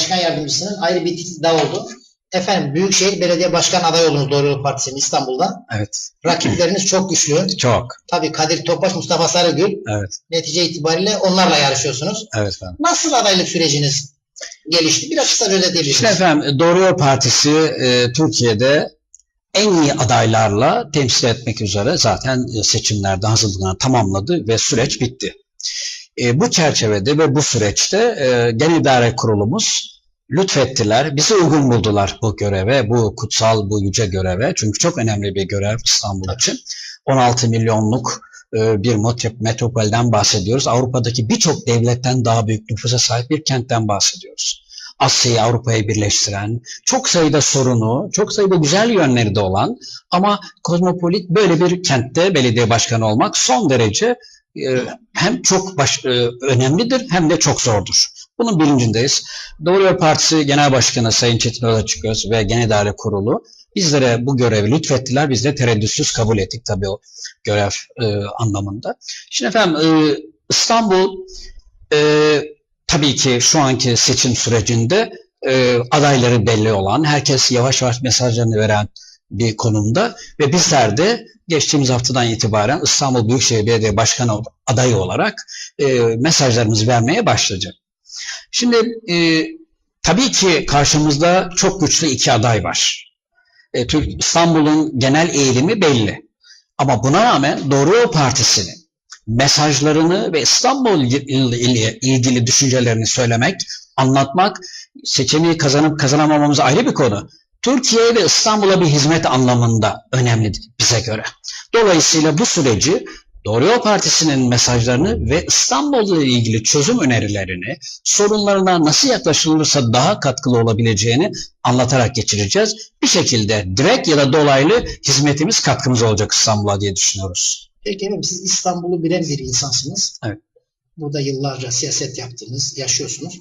Başkan Yardımcısının ayrı bir titri daha oldu. Efendim Büyükşehir Belediye Başkan adayı oldunuz Doğru Yol Partisi'nin İstanbul'da. Evet. Rakipleriniz çok güçlü. Çok. Tabii Kadir Topbaş, Mustafa Sarıgül. Evet. Netice itibariyle onlarla yarışıyorsunuz. Evet efendim. Nasıl adaylık süreciniz gelişti? Biraz kısa özetleyebilir İşte efendim Doğru Yol Partisi e, Türkiye'de en iyi adaylarla temsil etmek üzere zaten seçimlerde hazırlığını tamamladı ve süreç bitti. E, bu çerçevede ve bu süreçte e, Genel İdare Kurulumuz lütfettiler, bizi uygun buldular bu göreve, bu kutsal, bu yüce göreve. Çünkü çok önemli bir görev İstanbul için. 16 milyonluk e, bir met- metropolden bahsediyoruz. Avrupa'daki birçok devletten daha büyük nüfusa sahip bir kentten bahsediyoruz. Asya'yı Avrupa'ya birleştiren, çok sayıda sorunu, çok sayıda güzel yönleri de olan ama kozmopolit böyle bir kentte belediye başkanı olmak son derece hem çok baş, e, önemlidir hem de çok zordur. Bunun bilincindeyiz. Doğru Yol Partisi Genel Başkanı Sayın Çetin Özaçıköz ve Genel İdare Kurulu bizlere bu görevi lütfettiler. Biz de tereddütsüz kabul ettik tabii o görev e, anlamında. Şimdi efendim e, İstanbul e, tabii ki şu anki seçim sürecinde e, adayları belli olan, herkes yavaş yavaş mesajlarını veren bir konumda ve bizler de geçtiğimiz haftadan itibaren İstanbul Büyükşehir Belediye Başkanı adayı olarak e, mesajlarımızı vermeye başlayacak. Şimdi e, tabii ki karşımızda çok güçlü iki aday var. E, Türk İstanbul'un genel eğilimi belli. Ama buna rağmen Doğru Yol Partisi'nin mesajlarını ve İstanbul ile ilgili düşüncelerini söylemek, anlatmak, seçeneği kazanıp kazanamamamız ayrı bir konu. Türkiye ve İstanbul'a bir hizmet anlamında önemli bize göre. Dolayısıyla bu süreci Doğru Yol Partisi'nin mesajlarını ve İstanbul'la ilgili çözüm önerilerini, sorunlarına nasıl yaklaşılırsa daha katkılı olabileceğini anlatarak geçireceğiz. Bir şekilde direkt ya da dolaylı hizmetimiz katkımız olacak İstanbul'a diye düşünüyoruz. Peki efendim siz İstanbul'u bilen bir insansınız. Evet. Burada yıllarca siyaset yaptınız, yaşıyorsunuz.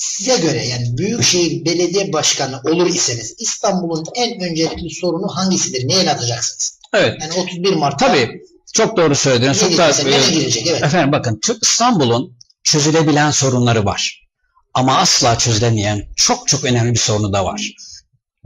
Size göre yani Büyükşehir Belediye Başkanı olur iseniz İstanbul'un en öncelikli sorunu hangisidir? Neye el atacaksınız? Evet, Yani 31 Mart'ta tabii çok doğru söylediniz. ne Çok da, nereye girecek? Evet. Efendim bakın İstanbul'un çözülebilen sorunları var. Ama asla çözülemeyen çok çok önemli bir sorunu da var.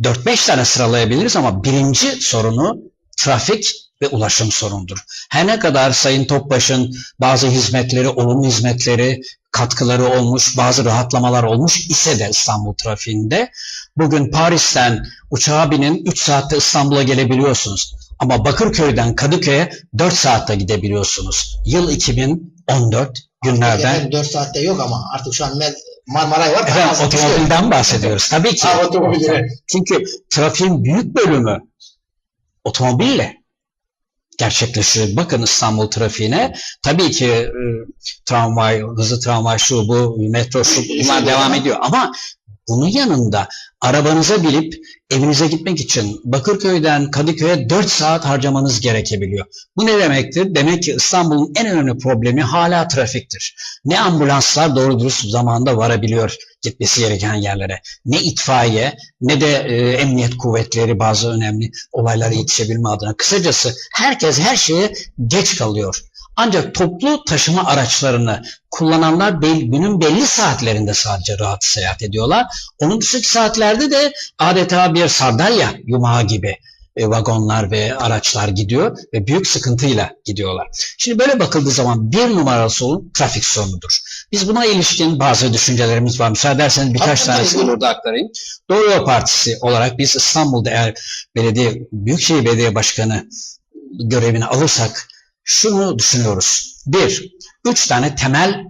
4-5 tane sıralayabiliriz ama birinci sorunu trafik ve ulaşım sorunudur. Her ne kadar Sayın Topbaş'ın bazı hizmetleri, olumlu hizmetleri, katkıları olmuş, bazı rahatlamalar olmuş ise de İstanbul trafiğinde bugün Paris'ten uçağa binin 3 saatte İstanbul'a gelebiliyorsunuz. Ama Bakırköy'den Kadıköy'e 4 saatte gidebiliyorsunuz. Yıl 2014 günlerden. Efendim 4 saatte yok ama artık şu an Med- Marmaray var. Efendim otomobilden bahsediyoruz. Tabii ki. Ha, otomobil, evet. Çünkü trafiğin büyük bölümü otomobille gerçekleşiyor. Bakın İstanbul trafiğine. Tabii ki e, tramvay, hızlı tramvay şu bu, metro şu bunlar devam ediyor. Ama bunun yanında arabanıza binip evinize gitmek için Bakırköy'den Kadıköy'e 4 saat harcamanız gerekebiliyor. Bu ne demektir? Demek ki İstanbul'un en önemli problemi hala trafiktir. Ne ambulanslar doğru dürüst zamanda varabiliyor gitmesi gereken yerlere. Ne itfaiye ne de e, emniyet kuvvetleri bazı önemli olaylara yetişebilme adına. Kısacası herkes her şeye geç kalıyor. Ancak toplu taşıma araçlarını kullananlar bel, günün belli saatlerinde sadece rahat seyahat ediyorlar. Onun dışındaki saatlerde de adeta bir sardalya yumağı gibi e, vagonlar ve araçlar gidiyor ve büyük sıkıntıyla gidiyorlar. Şimdi böyle bakıldığı zaman bir numaralı sorun trafik sorunudur. Biz buna ilişkin bazı düşüncelerimiz var. Müsaade ederseniz birkaç tanesini burada aktarayım. Doğru Yol Partisi olarak biz İstanbul'da eğer belediye, Büyükşehir Belediye Başkanı görevini alırsak şunu düşünüyoruz. Bir, üç tane temel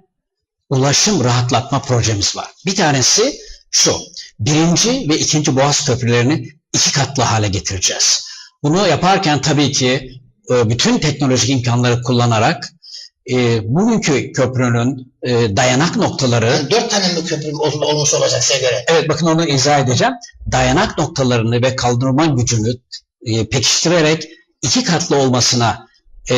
ulaşım rahatlatma projemiz var. Bir tanesi şu, birinci ve ikinci Boğaz köprülerini iki katlı hale getireceğiz. Bunu yaparken tabii ki e, bütün teknolojik imkanları kullanarak e, bugünkü köprünün e, dayanak noktaları Yani 4 tane mi köprü ol- olmuş olacak size göre? Evet bakın onu izah edeceğim. Dayanak noktalarını ve kaldırma gücünü e, pekiştirerek iki katlı olmasına e,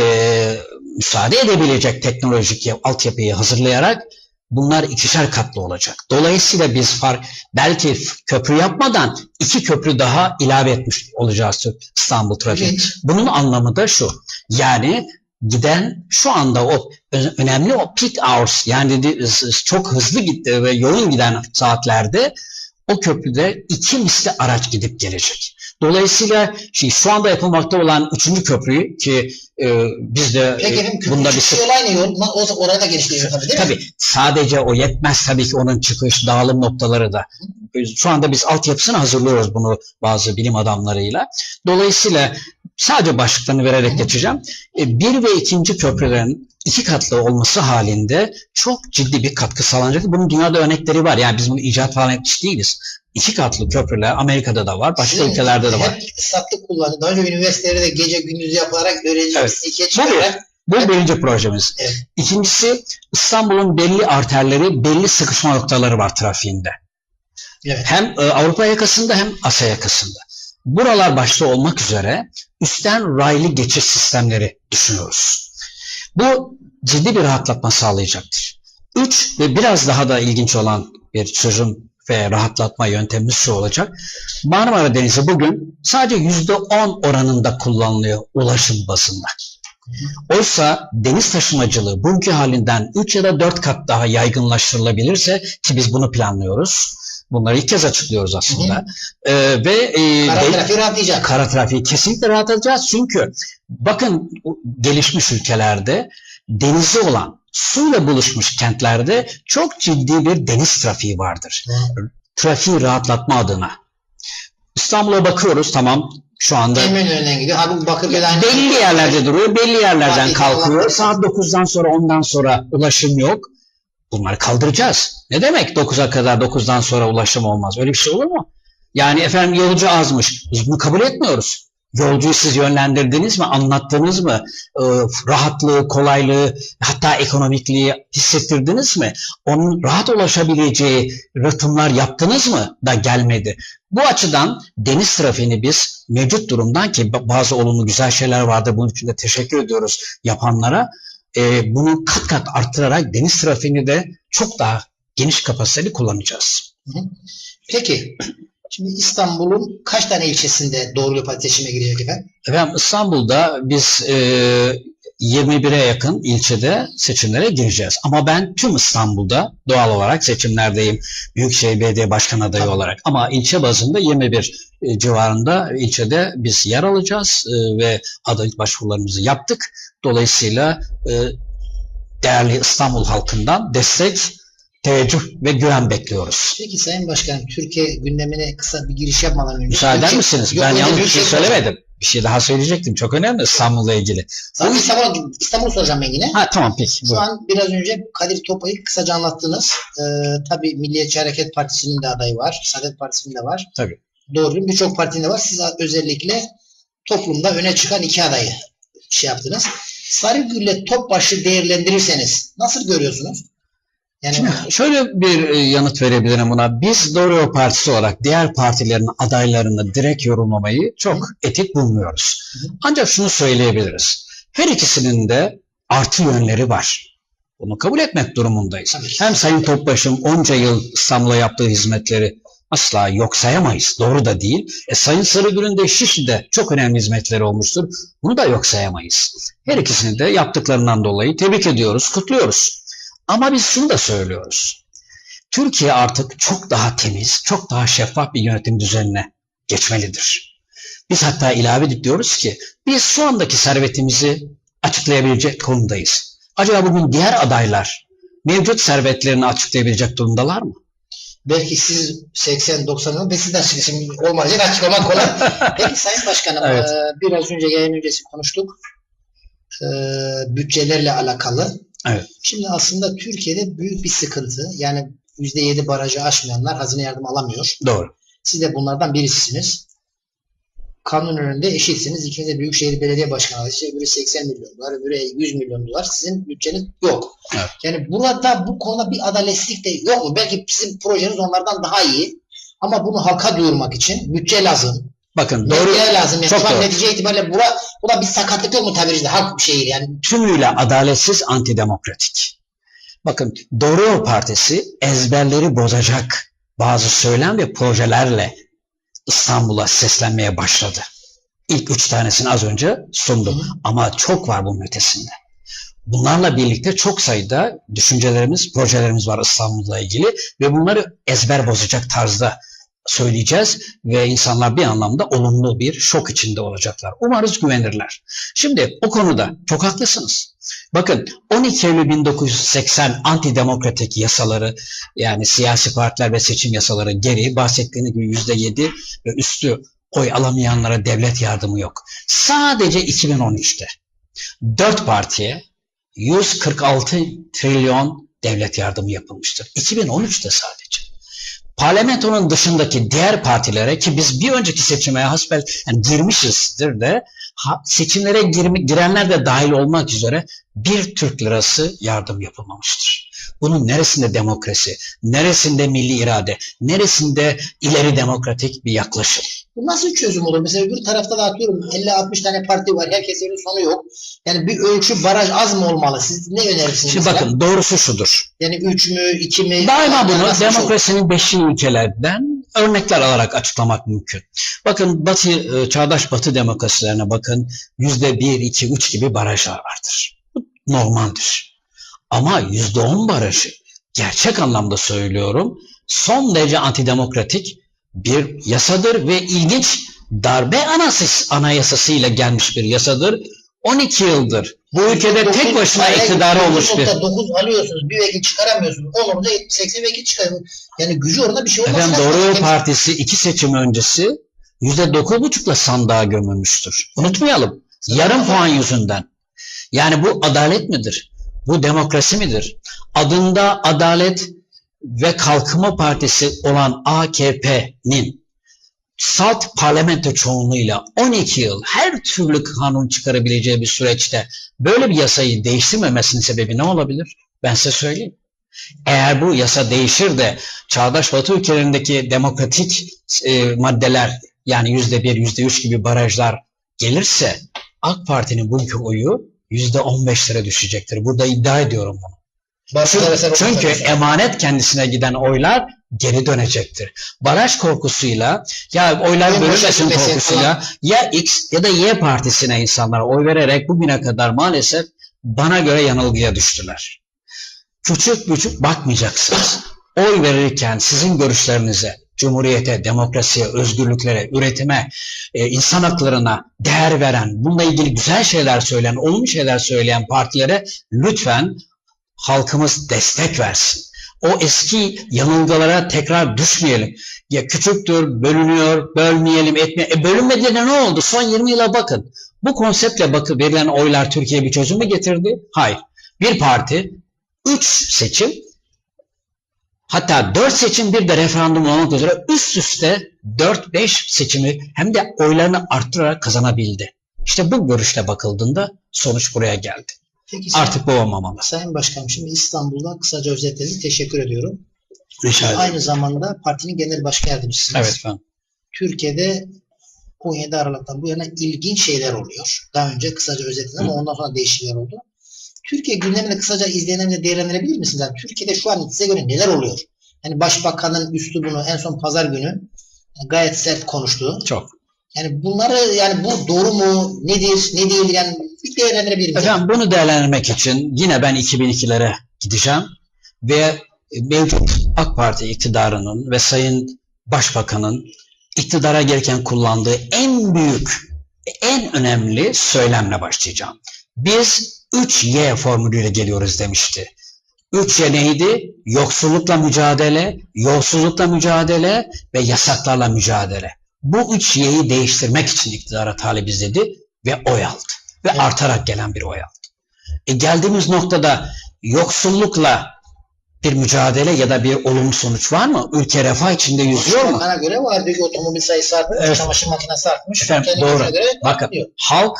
müsaade edebilecek teknolojik ya- altyapıyı hazırlayarak bunlar ikişer katlı olacak. Dolayısıyla biz fark, belki köprü yapmadan iki köprü daha ilave etmiş olacağız İstanbul trafiği. İlginç. Bunun anlamı da şu. Yani giden şu anda o önemli o peak hours yani çok hızlı gitti ve yoğun giden saatlerde o köprüde iki misli araç gidip gelecek. Dolayısıyla şey, şu anda yapılmakta olan üçüncü köprüyü ki e, biz de Peki e, efendim bunda bunda bir yolu aynı yol. O, oraya da genişliyor tabii değil mi? Tabii sadece o yetmez tabii ki onun çıkış dağılım noktaları da. Şu anda biz altyapısını hazırlıyoruz bunu bazı bilim adamlarıyla. Dolayısıyla sadece başlıklarını vererek geçeceğim. E, Bir ve ikinci köprülerin iki katlı olması halinde çok ciddi bir katkı sağlanacak. Bunun dünyada örnekleri var. Yani biz bunu icat falan etmiş değiliz. İki katlı köprüler Amerika'da da var, başka Sizin ülkelerde de var. Sattık kullandı. Daha önce üniversitelerde de gece gündüz yaparak öğrenci Evet. Bu birinci projemiz. Evet. İkincisi İstanbul'un belli arterleri, belli sıkışma noktaları var trafiğinde. evet. Hem e, Avrupa yakasında hem Asya yakasında. Buralar başta olmak üzere üstten raylı geçiş sistemleri düşünüyoruz. Bu ciddi bir rahatlatma sağlayacaktır. Üç ve biraz daha da ilginç olan bir çözüm ve rahatlatma yöntemimiz şu olacak. Marmara Denizi bugün sadece yüzde on oranında kullanılıyor ulaşım bazında. Oysa deniz taşımacılığı bugünkü halinden 3 ya da 4 kat daha yaygınlaştırılabilirse ki biz bunu planlıyoruz. Bunları ilk kez açıklıyoruz aslında. Ee, ve e, Kara trafiği rahatlayacak. kara trafiği kesinlikle rahatlatacağız. Çünkü bakın gelişmiş ülkelerde denizi olan suyla buluşmuş kentlerde çok ciddi bir deniz trafiği vardır. Trafiği rahatlatma adına. İstanbul'a bakıyoruz tamam şu anda Eminönü'nden gidiyor. Belli yerlerde duruyor, belli yerlerden kalkıyor. Saat 9'dan sonra ondan sonra ulaşım yok. Bunları kaldıracağız. Ne demek 9'a kadar 9'dan sonra ulaşım olmaz? Öyle bir şey olur mu? Yani efendim yolcu azmış. Biz bunu kabul etmiyoruz. Yolcuyu siz yönlendirdiniz mi? Anlattınız mı? Ee, rahatlığı, kolaylığı, hatta ekonomikliği hissettirdiniz mi? Onun rahat ulaşabileceği rıtımlar yaptınız mı da gelmedi. Bu açıdan deniz trafiğini biz mevcut durumdan ki bazı olumlu güzel şeyler vardı. Bunun için de teşekkür ediyoruz yapanlara. Ee, bunu kat kat arttırarak deniz trafiğini de çok daha geniş kapasiteli kullanacağız. Peki. Şimdi İstanbul'un kaç tane ilçesinde doğru yol girecek efendim? Efendim İstanbul'da biz e, 21'e yakın ilçede seçimlere gireceğiz. Ama ben tüm İstanbul'da doğal olarak seçimlerdeyim. Büyükşehir Belediye Başkan adayı Tamam. olarak. Ama ilçe bazında 21 e, civarında ilçede biz yer alacağız e, ve adaylık başvurularımızı yaptık. Dolayısıyla e, değerli İstanbul halkından destek, teveccüh ve güven bekliyoruz. Peki Sayın Başkanım Türkiye gündemine kısa bir giriş yapmadan önce. Müsaade eder misiniz? Yok, ben yanlış bir şey soracağım. söylemedim. Bir şey daha söyleyecektim. Çok önemli İstanbul'la ilgili. Sana İstanbul, İstanbul soracağım ben yine. Ha tamam peki. Şu buyurun. an biraz önce Kadir Topay'ı kısaca anlattınız. Ee, tabii Milliyetçi Hareket Partisi'nin de adayı var. Saadet Partisi'nin de var. Tabii. Doğru. Birçok partinin de var. Siz özellikle toplumda öne çıkan iki adayı şey yaptınız. Sarıgül'le Topbaş'ı değerlendirirseniz nasıl görüyorsunuz? Yani şöyle bir e, yanıt verebilirim buna. Biz Doğru Partisi olarak diğer partilerin adaylarını direkt yorumlamayı çok etik bulmuyoruz. Ancak şunu söyleyebiliriz. Her ikisinin de artı yönleri var. Bunu kabul etmek durumundayız. Hem Sayın Topbaş'ın onca yıl İstanbul'a yaptığı hizmetleri asla yok sayamayız. Doğru da değil. E, Sayın Sarıgül'ün de Şişli'de çok önemli hizmetleri olmuştur. Bunu da yok sayamayız. Her ikisini de yaptıklarından dolayı tebrik ediyoruz, kutluyoruz. Ama biz şunu da söylüyoruz. Türkiye artık çok daha temiz, çok daha şeffaf bir yönetim düzenine geçmelidir. Biz hatta ilave diyoruz ki biz şu andaki servetimizi açıklayabilecek konumdayız. Acaba bugün diğer adaylar mevcut servetlerini açıklayabilecek durumdalar mı? belki siz 80-90 yıl ve sizden şimdi, şimdi olmayacak açıklamak kolay. Peki Sayın Başkanım Evet. e, biraz önce yayın öncesi konuştuk. E, bütçelerle alakalı. Evet. Şimdi aslında Türkiye'de büyük bir sıkıntı. Yani %7 barajı aşmayanlar hazine yardım alamıyor. Doğru. Siz de bunlardan birisisiniz. Kanun önünde eşitsiniz. İkiniz de Büyükşehir Belediye Başkanı adayı. İşte öbürü 80 milyon dolar, öbürü 100 milyon dolar. Sizin bütçeniz yok. Evet. Yani burada bu konuda bir adaletsizlik de yok mu? Belki sizin projeniz onlardan daha iyi. Ama bunu halka duyurmak için bütçe lazım. Bakın doğru lazım. Yani Çok şu an doğru. netice itibariyle bura, buna bir sakatlık yok mu tabiri caizse? Halk bir şehir yani. tümüyle adaletsiz antidemokratik. Bakın Doğru Yol Partisi ezberleri bozacak bazı söylem ve projelerle İstanbul'a seslenmeye başladı. İlk üç tanesini az önce sundum. Hı. Ama çok var bunun ötesinde. Bunlarla birlikte çok sayıda düşüncelerimiz, projelerimiz var İstanbul'la ilgili ve bunları ezber bozacak tarzda söyleyeceğiz ve insanlar bir anlamda olumlu bir şok içinde olacaklar. Umarız güvenirler. Şimdi o konuda çok haklısınız. Bakın 12 Eylül 1980 antidemokratik yasaları yani siyasi partiler ve seçim yasaları geri bahsettiğiniz gibi %7 ve üstü oy alamayanlara devlet yardımı yok. Sadece 2013'te 4 partiye 146 trilyon devlet yardımı yapılmıştır. 2013'te sadece. Parlamentonun dışındaki diğer partilere ki biz bir önceki seçime hasbel yani girmişizdir de seçimlere girme, girenler de dahil olmak üzere bir Türk lirası yardım yapılmamıştır. Bunun neresinde demokrasi, neresinde milli irade, neresinde ileri demokratik bir yaklaşım? Bu nasıl çözüm olur? Mesela bir tarafta da atıyorum 50-60 tane parti var. Herkesin sonu yok. Yani bir ölçü baraj az mı olmalı? Siz ne önerirsiniz? Şimdi mesela? bakın doğrusu şudur. Yani 3 mü 2 mi? Daima bunu demokrasinin beşi ülkelerden örnekler alarak açıklamak mümkün. Bakın Batı, e, çağdaş Batı demokrasilerine bakın. Yüzde bir, iki, üç gibi barajlar vardır. Bu normaldir. Ama yüzde on barajı gerçek anlamda söylüyorum son derece antidemokratik bir yasadır ve ilginç darbe anasız, anayasasıyla gelmiş bir yasadır. 12 yıldır bu ülkede tek başına Hayır, iktidarı olmuş bir 9 alıyorsunuz. Bir vekil çıkaramıyorsunuz. Olurunca 80 vekil çıkarıyorsunuz. Yani gücü orada bir şey olmaz. Efendim Doğru Yol Partisi iki seçim öncesi yüzde dokuz buçukla sandığa gömülmüştür. Unutmayalım. Yarım puan yüzünden. Yani bu adalet midir? Bu demokrasi midir? Adında Adalet ve Kalkınma Partisi olan AKP'nin salt parlamento çoğunluğuyla 12 yıl her türlü kanun çıkarabileceği bir süreçte böyle bir yasayı değiştirmemesinin sebebi ne olabilir? Ben size söyleyeyim. Eğer bu yasa değişir de çağdaş batı ülkelerindeki demokratik e, maddeler yani yüzde bir, yüzde üç gibi barajlar gelirse AK Parti'nin bugünkü oyu yüzde on beşlere düşecektir. Burada iddia ediyorum bunu. Çünkü, çünkü emanet kendisine giden oylar geri dönecektir. Baraj korkusuyla ya oylar bölünmesin korkusuyla ya X ya da Y partisine insanlar oy vererek bugüne kadar maalesef bana göre yanılgıya düştüler. Küçük küçük bakmayacaksınız. Oy verirken sizin görüşlerinize, cumhuriyete, demokrasiye, özgürlüklere, üretime, e, insan haklarına değer veren, bununla ilgili güzel şeyler söyleyen, olumlu şeyler söyleyen partilere lütfen halkımız destek versin. O eski yanılgılara tekrar düşmeyelim. Ya küçüktür, bölünüyor, bölmeyelim, etme. E bölünmedi de ne oldu? Son 20 yıla bakın. Bu konseptle bakı verilen oylar Türkiye'ye bir çözüm mü getirdi? Hayır. Bir parti 3 seçim hatta 4 seçim bir de referandum olmak üzere üst üste 4-5 seçimi hem de oylarını arttırarak kazanabildi. İşte bu görüşle bakıldığında sonuç buraya geldi. Peki, Artık bu olmamalı. Sayın Başkanım şimdi İstanbul'da kısaca özetlediniz. Teşekkür ediyorum. Rica ederim. Aynı zamanda partinin genel başkan yardımcısınız. Evet efendim. Türkiye'de 17 Aralık'tan bu yana ilginç şeyler oluyor. Daha önce kısaca özetledim ama ondan sonra değişiklikler oldu. Türkiye gündemini kısaca izleyenlerle değerlendirebilir misiniz? Yani Türkiye'de şu an size göre neler oluyor? Yani Başbakanın üslubunu en son pazar günü gayet sert konuştu. Çok. Yani bunları yani bu doğru mu? Nedir? Ne değil? Yani bir değerlendirebilir misiniz? Efendim bunu değerlendirmek için yine ben 2002'lere gideceğim ve mevcut AK Parti iktidarının ve Sayın Başbakanın iktidara gelirken kullandığı en büyük, en önemli söylemle başlayacağım. Biz 3Y formülüyle geliyoruz demişti. 3Y neydi? Yoksullukla mücadele, yolsuzlukla mücadele ve yasaklarla mücadele. Bu 3Y'yi değiştirmek için iktidara talibiz dedi ve oy aldı. Ve Evet. artarak gelen bir oy aldı. E geldiğimiz noktada yoksullukla bir mücadele ya da bir olumlu sonuç var mı? Ülke refah içinde yüzüyor mu? Bana göre var. Diyor ki otomobil sayısı artmış, Evet. çamaşır makinesi artmış. Efendim, doğru. göre Bakın artıyor. halk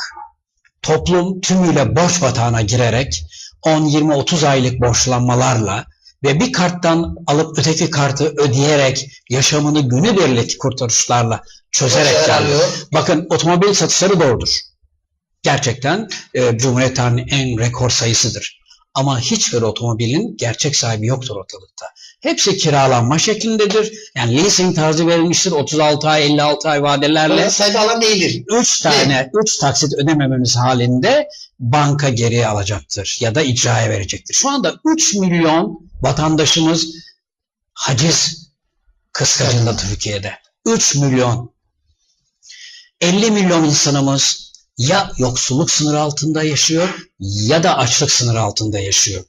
toplum tümüyle borç batağına girerek 10, 20, 30 aylık borçlanmalarla ve bir karttan alıp öteki kartı ödeyerek yaşamını günübirlik kurtarışlarla çözerek geldi. Bakın otomobil satışları doğrudur. Gerçekten e, Cumhuriyet tarihinin en rekor sayısıdır. ama hiçbir otomobilin gerçek sahibi yoktur ortalıkta. Hepsi kiralanma şeklindedir. Yani leasing tarzı verilmiştir 36 ay 56 ay vadelerle. Sahibi alan değildir. 3 tane 3 taksit ödemememiz halinde banka geriye alacaktır ya da icraya verecektir. Şu anda 3 milyon vatandaşımız haciz kıskacında Türkiye'de. 3 milyon. 50 milyon insanımız ya yoksulluk sınırı altında yaşıyor ya da açlık sınırı altında yaşıyor.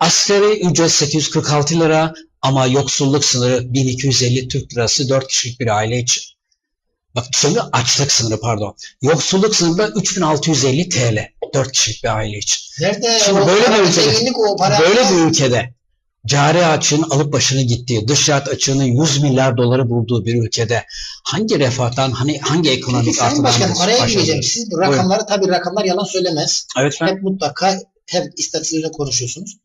Asgari ücret 846 lira ama yoksulluk sınırı 1250 Türk lirası 4 kişilik bir aile için. Bak söyle açlık sınırı pardon. Yoksulluk sınırı da 3650 TL 4 kişilik bir aile için. Nerede Şimdi böyle bir ülkede-? Böyle bir ülkede cari açığın alıp başını gittiği, dış ticaret açığının 100 milyar doları bulduğu bir ülkede hangi refahtan, hani hangi Peki ekonomik Sayın artıdan Başkanım araya gireceğim. Siz bu rakamları tabii rakamlar yalan söylemez. Evet ben Hep mutlaka hep istatistikle konuşuyorsunuz.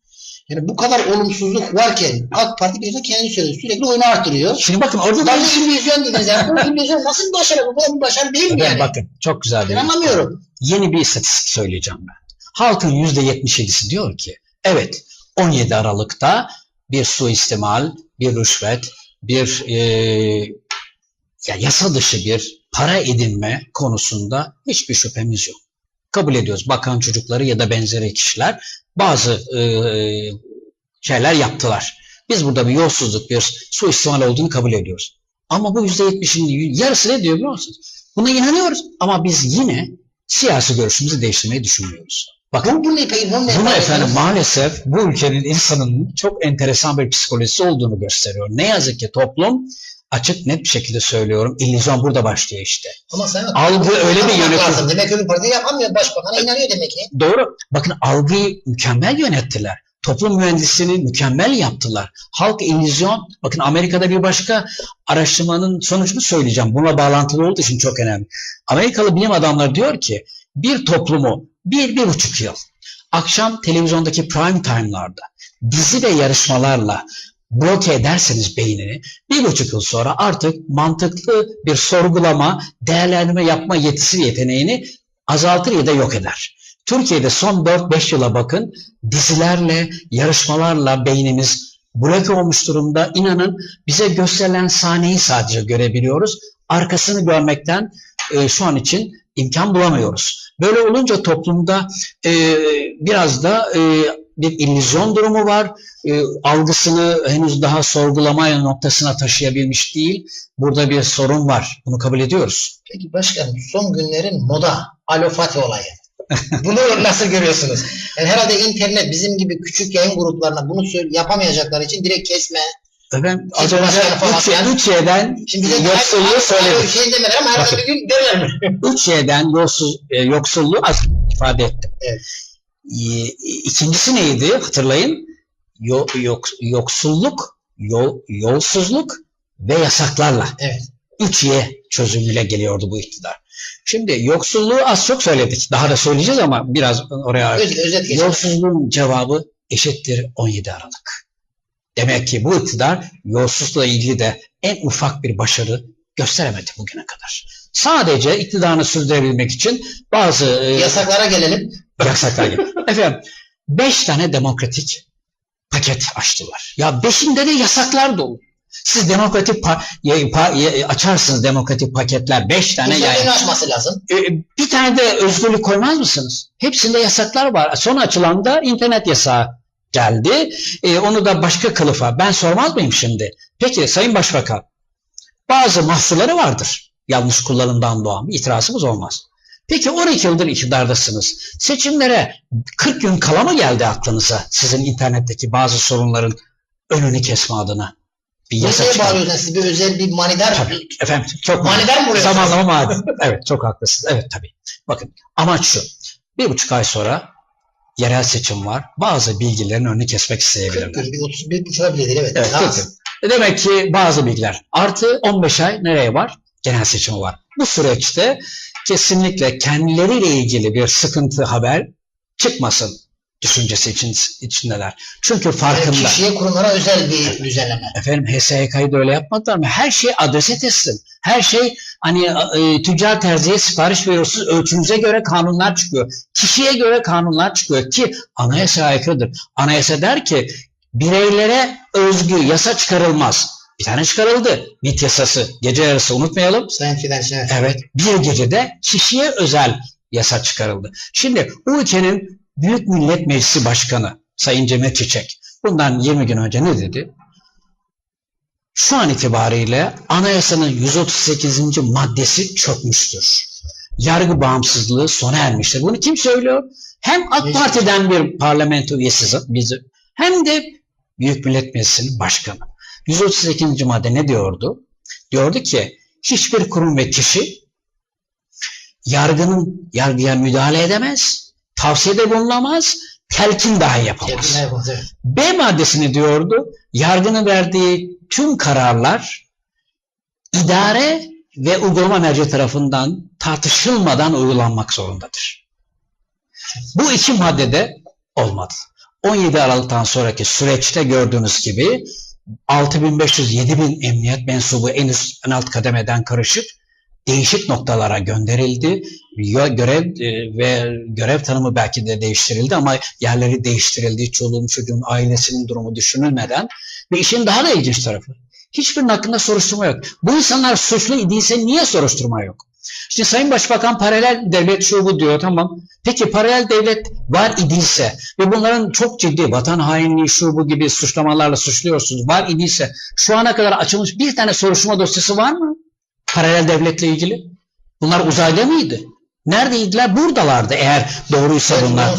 Yani bu kadar olumsuzluk varken AK Parti bir de kendi söylüyor. Sürekli oyunu artırıyor. Şimdi bakın orada da de illüzyon dediniz. Yani bu illüzyon nasıl bir başarı? Bu bir başarı değil mi yani? bakın çok güzel Ben anlamıyorum. yeni bir istatistik söyleyeceğim ben. Halkın %77'si diyor ki evet 17 Aralık'ta bir suistimal, bir rüşvet, bir e, ya yasa dışı bir para edinme konusunda hiçbir şüphemiz yok. Kabul ediyoruz. Bakan çocukları ya da benzeri kişiler bazı e, şeyler yaptılar. Biz burada bir yolsuzluk, bir suistimal olduğunu kabul ediyoruz. Ama bu %70'in yarısı ne diyor biliyor musunuz? Buna inanıyoruz ama biz yine siyasi görüşümüzü değiştirmeyi düşünmüyoruz. Bakın Bu, bu ne peki? Bu ne? bunu efendim maalesef bu ülkenin insanının çok enteresan bir psikolojisi olduğunu gösteriyor. Ne yazık ki toplum açık net bir şekilde söylüyorum. illüzyon burada başlıyor işte. Ama sen Algı öyle bir yönetim. lazım. Demek öbür parti yapamıyor. Başbakana inanıyor demek ki. Doğru. Bakın algıyı mükemmel yönettiler. Toplum mühendisliğini mükemmel yaptılar. Halk illüzyon. Bakın Amerika'da bir başka araştırmanın sonucunu söyleyeceğim. Buna bağlantılı olduğu için çok önemli. Amerikalı bilim adamları diyor ki bir toplumu bir, bir buçuk yıl akşam televizyondaki prime time'larda dizi ve yarışmalarla bloke ederseniz beynini bir buçuk yıl sonra artık mantıklı bir sorgulama, değerlendirme yapma yetisi yeteneğini azaltır ya da yok eder. Türkiye'de son 4-5 yıla bakın dizilerle, yarışmalarla beynimiz bloke olmuş durumda. İnanın bize gösterilen sahneyi sadece görebiliyoruz. Arkasını görmekten e, şu an için imkan bulamıyoruz. Böyle olunca toplumda e, biraz da e, bir illüzyon durumu var. E, algısını henüz daha sorgulama noktasına taşıyabilmiş değil. Burada bir sorun var. Bunu kabul ediyoruz. Peki başkanım son günlerin moda alofati olayı. Bunu nasıl görüyorsunuz? Yani herhalde internet bizim gibi küçük yayın gruplarına bunu yapamayacakları için direkt kesme. Ben az önce başkanı falan üç, yani- üç Y'den Şimdi bize yoksulluğu söyledim. Şey demediler ama herhalde bir gün derler mi? Üç Y'den yolsuz, e, yoksulluğu az ifade ettim. Evet. E, İkincisi neydi hatırlayın? Yo, yok, yoksulluk, yol, yolsuzluk ve yasaklarla. Evet. Üç Y çözümüyle geliyordu bu iktidar. Şimdi yoksulluğu az çok söyledik. Daha da söyleyeceğiz ama biraz oraya Özet, özet geçelim. Yolsuzluğun cevabı eşittir 17 Aralık. Demek ki bu iktidar yolsuzlukla ilgili de en ufak bir başarı gösteremedi bugüne kadar. Sadece iktidarını sürdürebilmek için bazı e, Yasaklara gelelim. yasaklar gibi. Efendim, beş tane demokratik paket açtılar. Ya beşinde de yasaklar dolu. Siz demokratik pa- ya- pa- ya- açarsınız demokratik paketler beş tane. İnsanların açması lazım. E, bir tane de özgürlük koymaz mısınız? Hepsinde yasaklar var. Son açılan da internet yasağı geldi. E, onu da başka kılıfa. Ben sormaz mıyım şimdi? Peki Sayın Başbakan, bazı mahsurları vardır. Yanlış kullanımdan doğan. Bir itirazımız olmaz. Peki 12 yıldır iktidardasınız. Seçimlere 40 gün kala mı geldi aklınıza sizin internetteki bazı sorunların önünü kesme adına? Bir yasa Neye çıkar. bağlıyorsunuz siz? Bir özel bir manidar. Tabii. Efendim çok Manidar mı vuruyorsunuz? Zamanlama mani. evet çok haklısınız. Evet tabii. Bakın amaç şu. Bir buçuk ay sonra yerel seçim var. Bazı bilgilerin önünü kesmek 40 isteyebilirler. gün, bir 31 buçuğa bile değil. Evet. Evet, 40 gün. E Demek ki bazı bilgiler. Artı 15 ay nereye var? Genel seçimi var. Bu süreçte kesinlikle kendileriyle ilgili bir sıkıntı haber çıkmasın. düşüncesi için, içindeler. Çünkü Yani farkında. kişiye kurumlara özel bir düzenleme. Efendim HSYK'yı da öyle yapmadılar mı? Her şey adrese teslim. Her şey hani e, tüccar terziye sipariş veriyorsunuz. Ölçünüze göre kanunlar çıkıyor. Kişiye göre kanunlar çıkıyor ki anayasa aykırıdır. Anayasa der ki bireylere özgü yasa çıkarılmaz. Bir tane çıkarıldı. MİT yasası. Gece yarısı unutmayalım. Sayın Fidan Şener. Evet. Bir gecede kişiye özel yasa çıkarıldı. Şimdi bu ülkenin Büyük Millet Meclisi Başkanı Sayın Cemil Çiçek bundan 20 gün önce ne dedi? Şu an itibariyle anayasanın 138. maddesi çökmüştür. Yargı bağımsızlığı sona ermiştir. Bunu kim söylüyor? Hem AK. Parti'den bir parlamento üyesi bizi hem de Büyük Millet Meclisi'nin başkanı. 138. madde ne diyordu? Diyordu ki hiçbir kurum ve kişi yargının yargıya müdahale edemez, tavsiyede bulunamaz, telkin dahi yapamaz. Evet. B maddesini diyordu, yargının verdiği tüm kararlar idare ve uygulama merci tarafından tartışılmadan uygulanmak zorundadır. Bu iki maddede olmadı. 17 Aralık'tan sonraki süreçte gördüğünüz gibi 6500-7000 emniyet mensubu en üst en alt kademeden karışık değişik noktalara gönderildi. Görev e, ve görev tanımı belki de değiştirildi ama yerleri değiştirildi. Çoluğun çocuğun ailesinin durumu düşünülmeden ve işin daha da ilginç tarafı. Hiçbirinin hakkında soruşturma yok. Bu insanlar suçlu idiyse niye soruşturma yok? Şimdi Sayın Başbakan paralel devlet şu bu diyor tamam. Peki paralel devlet var idiyse ve bunların çok ciddi vatan hainliği şu bu gibi suçlamalarla suçluyorsunuz var idiyse şu ana kadar açılmış bir tane soruşturma dosyası var mı? Paralel devletle ilgili. Bunlar uzayda mıydı? Neredeydiler? Buradalardı eğer doğruysa bunlar.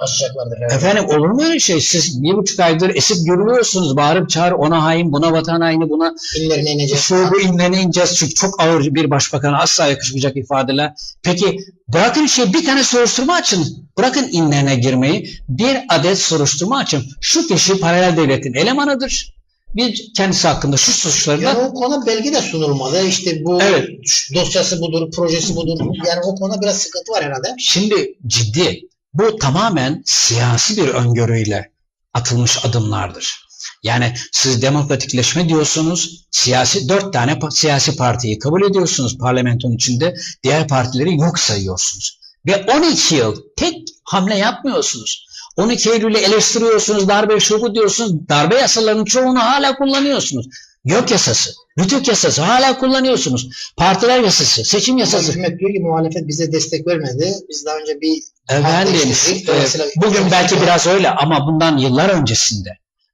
açacaklardır. Efendim olur mu öyle şey? Siz bir buçuk aydır esip görülüyorsunuz. Bağırıp çağır ona hain, buna vatan haini, buna İllerine inecek. şu bu inlerine ineceğiz. Çünkü çok ağır bir başbakana asla yakışmayacak ifadeler. Peki bırakın şey bir tane soruşturma açın. Bırakın inlerine girmeyi. Bir adet soruşturma açın. Şu kişi paralel devletin elemanıdır. Bir kendisi hakkında şu suçları Yani o konu belge de sunulmadı. İşte bu Evet. dosyası budur, projesi budur. Yani o konuda biraz sıkıntı var herhalde. Şimdi ciddi. Bu tamamen siyasi bir öngörüyle atılmış adımlardır. Yani siz demokratikleşme diyorsunuz, siyasi dört tane siyasi partiyi kabul ediyorsunuz parlamentonun içinde, diğer partileri yok sayıyorsunuz. Ve 12 yıl tek hamle yapmıyorsunuz. 12 Eylül'ü eleştiriyorsunuz, darbe şu diyorsunuz, darbe yasalarının çoğunu hala kullanıyorsunuz. Yok yasası, rütük yasası hala kullanıyorsunuz. Partiler yasası, seçim yasası. hükümet diyor ki muhalefet bize destek vermedi. Biz daha önce bir Efendim, e, Dolayısıyla- bugün belki biraz öyle ama bundan yıllar öncesinde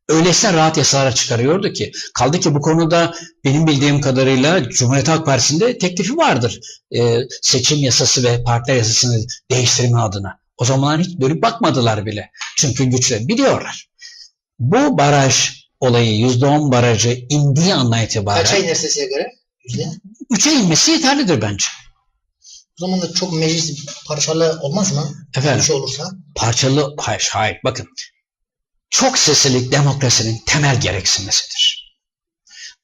öylesine rahat yasalar çıkarıyordu ki kaldı ki bu konuda benim bildiğim kadarıyla Cumhuriyet Halk Partisi'nde teklifi vardır. E, seçim yasası ve partiler yasasını değiştirme adına. O zamanlar hiç dönüp bakmadılar bile. Çünkü güçle biliyorlar. Bu baraj olayı %10 barajı indiği andan itibaren kaça iner sesiye göre? 3'e inmesi yeterlidir bence. O zaman da çok meclis parçalı olmaz mı? Efendim? Bir şey olursa. parçalı hayır hayır bakın çok seslilik demokrasinin temel gereksinmesidir.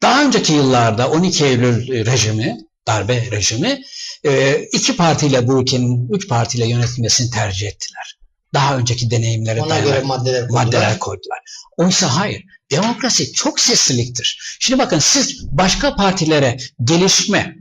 Daha önceki yıllarda 12 Eylül rejimi, darbe rejimi e, iki partiyle bu ülkenin üç partiyle yönetilmesini tercih ettiler. Daha önceki deneyimlere Ona dayanarak göre maddeler koydular. maddeler koydular. Oysa hayır. Demokrasi çok sesliliktir. Şimdi bakın siz başka partilere gelişme,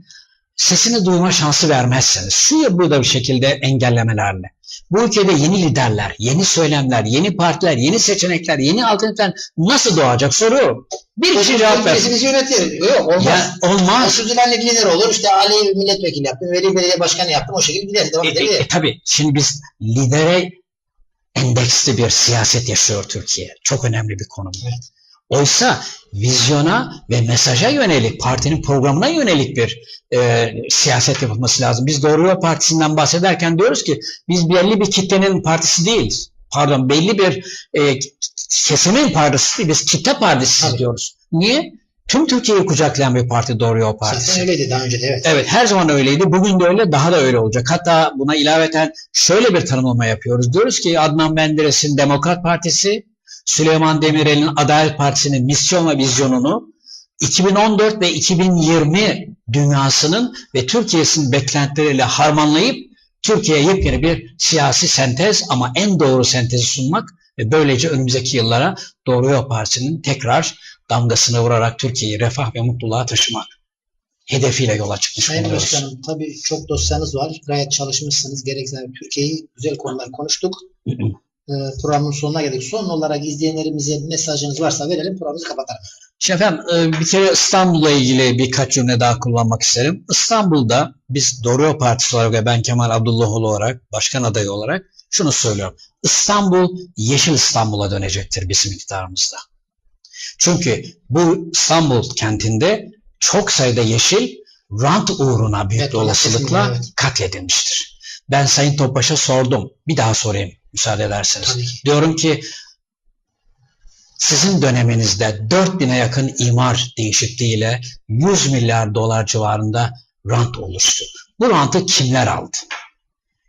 sesini duyma şansı vermezseniz, şu ya burada bir şekilde engellemelerle, bu ülkede yeni liderler, yeni söylemler, yeni partiler, yeni seçenekler, yeni alternatifler nasıl doğacak soruyorum. Bir kişi cevap versin. Bizi yönetir. Yok olmaz. Ya, olmaz. Otuz yıllık lider olur. İşte Ali milletvekili yaptım. Veli belediye başkanı yaptım. O şekilde gider. Devam E, e, e, tabii şimdi biz lidere endeksli bir siyaset yaşıyor Türkiye. Çok önemli bir konu bu. Evet. Oysa vizyona ve mesaja yönelik, partinin programına yönelik bir e, siyaset yapılması lazım. Biz Doğru Yol Partisi'nden bahsederken diyoruz ki biz belli bir kitlenin partisi değiliz. Pardon belli bir e, kesimin partisi değil, biz kitle partisi Tabii. diyoruz. Niye? Tüm Türkiye'yi kucaklayan bir parti Doğru Yol Partisi. Zaten öyleydi daha önce de evet. Evet her zaman öyleydi. Bugün de öyle daha da öyle olacak. Hatta buna ilaveten şöyle bir tanımlama yapıyoruz. Diyoruz ki Adnan Menderes'in Demokrat Partisi, Süleyman Demirel'in Adalet Partisi'nin misyon ve vizyonunu 2014 ve 2020 dünyasının ve Türkiye'sinin beklentileriyle harmanlayıp Türkiye'ye yepyeni bir siyasi sentez ama en doğru sentezi sunmak Ve böylece önümüzdeki yıllara Doğru Yol Partisi'nin tekrar damgasını vurarak Türkiye'yi refah ve mutluluğa taşımak hedefiyle yola çıkmış Sayın bulunuyoruz. Başkanım tabii çok dosyanız var. Gayet çalışmışsınız. Gerekse Türkiye'yi güzel konular konuştuk. Ee, programın sonuna geldik. Son olarak izleyenlerimize mesajınız varsa verelim programımızı kapatalım. Şimdi efendim e, bir kere İstanbul'la ilgili birkaç cümle daha kullanmak isterim. İstanbul'da biz Doğru Partisi olarak ve ben Kemal Abdullahoğlu olarak, başkan adayı olarak şunu söylüyorum. İstanbul Yeşil İstanbul'a dönecektir bizim iktidarımızda. Çünkü bu İstanbul kentinde çok sayıda yeşil rant uğruna büyük Evet, olasılıkla evet. katledilmiştir. Ben Sayın Topbaş'a sordum. Bir daha sorayım müsaade ederseniz. Tabii ki. Diyorum ki sizin döneminizde 4000'e yakın imar değişikliğiyle 100 milyar dolar civarında rant oluştu. Bu rantı kimler aldı?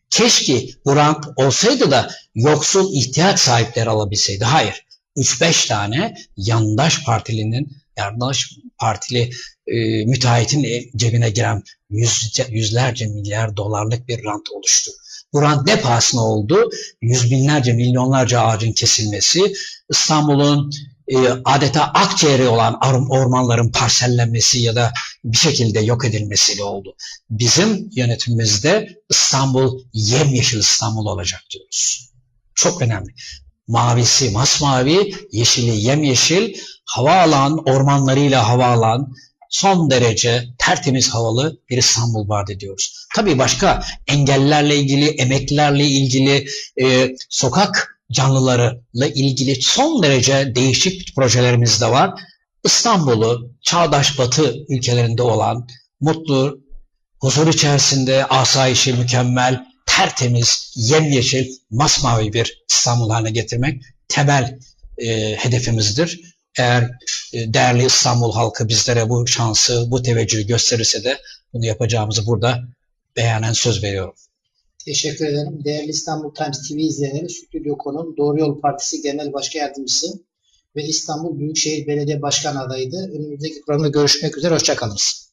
Keşke bu rant olsaydı da yoksul ihtiyaç sahipleri alabilseydi. Hayır. 3-5 tane yandaş partilinin, yandaş partili e, müteahhitin cebine giren yüzce, yüzlerce milyar dolarlık bir rant oluştu. Bu ne pahasına oldu? Yüz binlerce, milyonlarca ağacın kesilmesi, İstanbul'un e, adeta akciğeri olan ar- ormanların parsellenmesi ya da bir şekilde yok edilmesiyle oldu. Bizim yönetimimizde İstanbul yemyeşil İstanbul olacak diyoruz. Çok önemli. Mavisi masmavi, yeşili yemyeşil, hava alan, ormanlarıyla hava alan, son derece tertemiz havalı bir İstanbul vaat ediyoruz. Tabii başka engellilerle ilgili, emeklilerle ilgili, e, sokak canlılarıyla ilgili son derece değişik projelerimiz de var. İstanbul'u çağdaş batı ülkelerinde olan mutlu, huzur içerisinde asayişi mükemmel, tertemiz, yemyeşil, masmavi bir İstanbul haline getirmek temel e, hedefimizdir. Eğer değerli İstanbul halkı bizlere bu şansı, bu teveccühü gösterirse de bunu yapacağımızı burada beyanen söz veriyorum. Teşekkür ederim. Değerli İstanbul Times TV izleyenleri, stüdyo konum Doğru Yol Partisi Genel Başkan Yardımcısı ve İstanbul Büyükşehir Belediye Başkan adayıydı. Önümüzdeki programda görüşmek üzere. Hoşçakalınız.